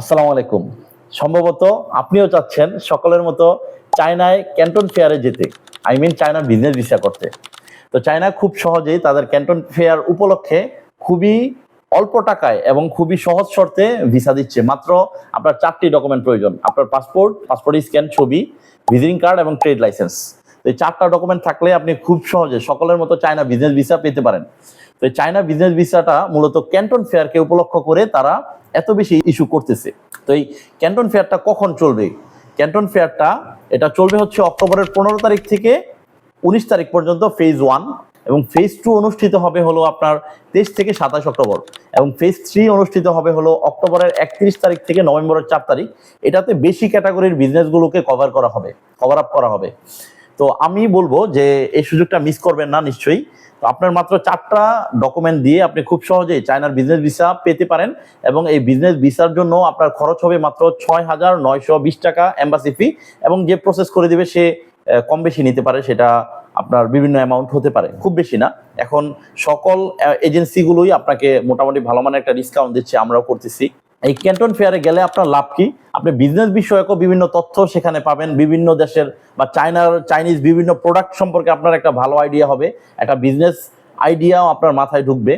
আসসালামু আলাইকুম। সম্ভবত আপনিও চাচ্ছেন সকলের মতো চায়নায় ক্যান্টন ফেয়ারে যেতে। আই মিন চায়নার বিজনেস ভিসা করতে। তো চায়না খুব সহজেই তাদের ক্যান্টন ফেয়ার উপলক্ষে খুবই অল্প টাকায় এবং খুবই সহজ শর্তে ভিসা দিচ্ছে। মাত্র আপনার চারটি ডকুমেন্ট প্রয়োজন। আপনার পাসপোর্ট পাসপোর্ট স্ক্যান ছবি ভিজিটিং কার্ড এবং ট্রেড লাইসেন্স এই চারটা ডকুমেন্ট থাকলে আপনি খুব সহজে সকলের মতো চায়না বিজনেস ভিসা পেতে পারেন। তো এই চায়না বিজনেস ভিসাটা মূলত ক্যান্টন ফেয়ারকে উপলক্ষ করে তারা এত বেশি ইস্যু করতেছে। তো এই ক্যান্টন ফেয়ারটা কখন চলবে? ক্যান্টন ফেয়ারটা এটা চলবে হচ্ছে অক্টোবরের পনেরো তারিখ থেকে উনিশ তারিখ পর্যন্ত ফেজ ওয়ান এবং ফেজ টু অনুষ্ঠিত হবে হলো আপনার তেইশ থেকে সাতাশ অক্টোবর এবং ফেজ থ্রি অনুষ্ঠিত হবে হলো অক্টোবরের একত্রিশ তারিখ থেকে নভেম্বরের চার তারিখ। এটাতে বেশি ক্যাটাগরির বিজনেসগুলোকে কভার করা হবে কভার আপ করা হবে। তো আমি বলব যে এই সুযোগটা মিস করবেন না নিশ্চয়ই। তো আপনার মাত্র চারটা ডকুমেন্ট দিয়ে আপনি খুব সহজেই চায়নার বিজনেস ভিসা পেতে পারেন এবং এই বিজনেস ভিসার জন্য আপনার খরচ হবে মাত্র ছয় হাজার নয়শো বিশ টাকা এম্বাসি ফি এবং যে প্রসেস করে দিবে সে কম বেশি নিতে পারে, সেটা আপনার বিভিন্ন অ্যামাউন্ট হতে পারে। খুব বেশি না। এখন সকল এজেন্সিগুলোই আপনাকে মোটামুটি ভালো মানের একটা ডিসকাউন্ট দিচ্ছে, আমরাও করতেছি। এই ক্যান্টন ফেয়ারে গেলে আপনার লাভ কি? আপনি বিজনেস বিষয়কও বিভিন্ন তথ্য সেখানে পাবেন, বিভিন্ন দেশের বা চাইনার চাইনিজ বিভিন্ন প্রোডাক্ট সম্পর্কে আপনার একটা ভালো আইডিয়া হবে, একটা বিজনেস আইডিয়াও আপনার মাথায় ঢুকবে।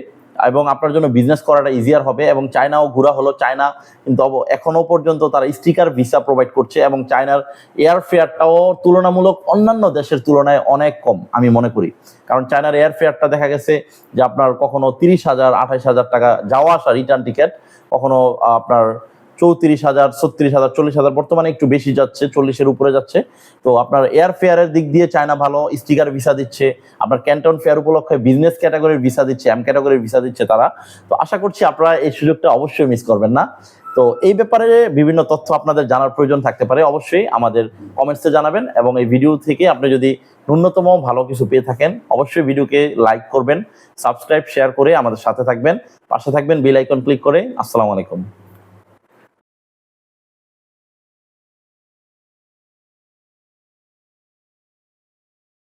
এবং আপনার জন্য বিজনেস করাটা ইজিয়ার হবে এবং চায়নাও ঘোরা হলো। চায়না কিন্তু অব- এখনও পর্যন্ত তারা স্টিকার ভিসা প্রোভাইড করছে এবং চায়নার এয়ার ফেয়ারটাও তুলনামূলক অন্যান্য দেশের তুলনায় অনেক কম, আমি মনে করি। কারণ চায়নার এয়ার ফেয়ারটা দেখা গেছে যে আপনার কখনো তিরিশ হাজার, আঠাইশ হাজার টাকা যাওয়া আসা রিটার্ন টিকিট কখনো আপনার চৌত্রিশ হাজার, ছত্রিশ হাজার, চল্লিশ হাজার, বর্তমানে একটু বেশি যাচ্ছে, চল্লিশের উপরে যাচ্ছে। তো আপনার এয়ার ফেয়ারের দিক দিয়ে চায়না ভালো স্টিকার ভিসা দিচ্ছে, আপনার ক্যান্টন ফেয়ার উপলক্ষে বিজনেস ক্যাটাগরির ভিসা দিচ্ছে এম ক্যাটাগরির ভিসা দিচ্ছে তারা। তো আশা করছি আপনারা এই সুযোগটা অবশ্যই মিস করবেন না। তো এই ব্যাপারে বিভিন্ন তথ্য আপনাদের জানার প্রয়োজন থাকতে পারে, অবশ্যই আমাদের কমেন্টসে জানাবেন এবং এই ভিডিও থেকে আপনি যদি ন্যূনতম ভালো কিছু পেয়ে থাকেন, অবশ্যই ভিডিওকে লাইক করবেন সাবস্ক্রাইব শেয়ার করে আমাদের সাথে থাকবেন, পাশে থাকবেন বেল আইকন ক্লিক করে। আসসালামু আলাইকুম।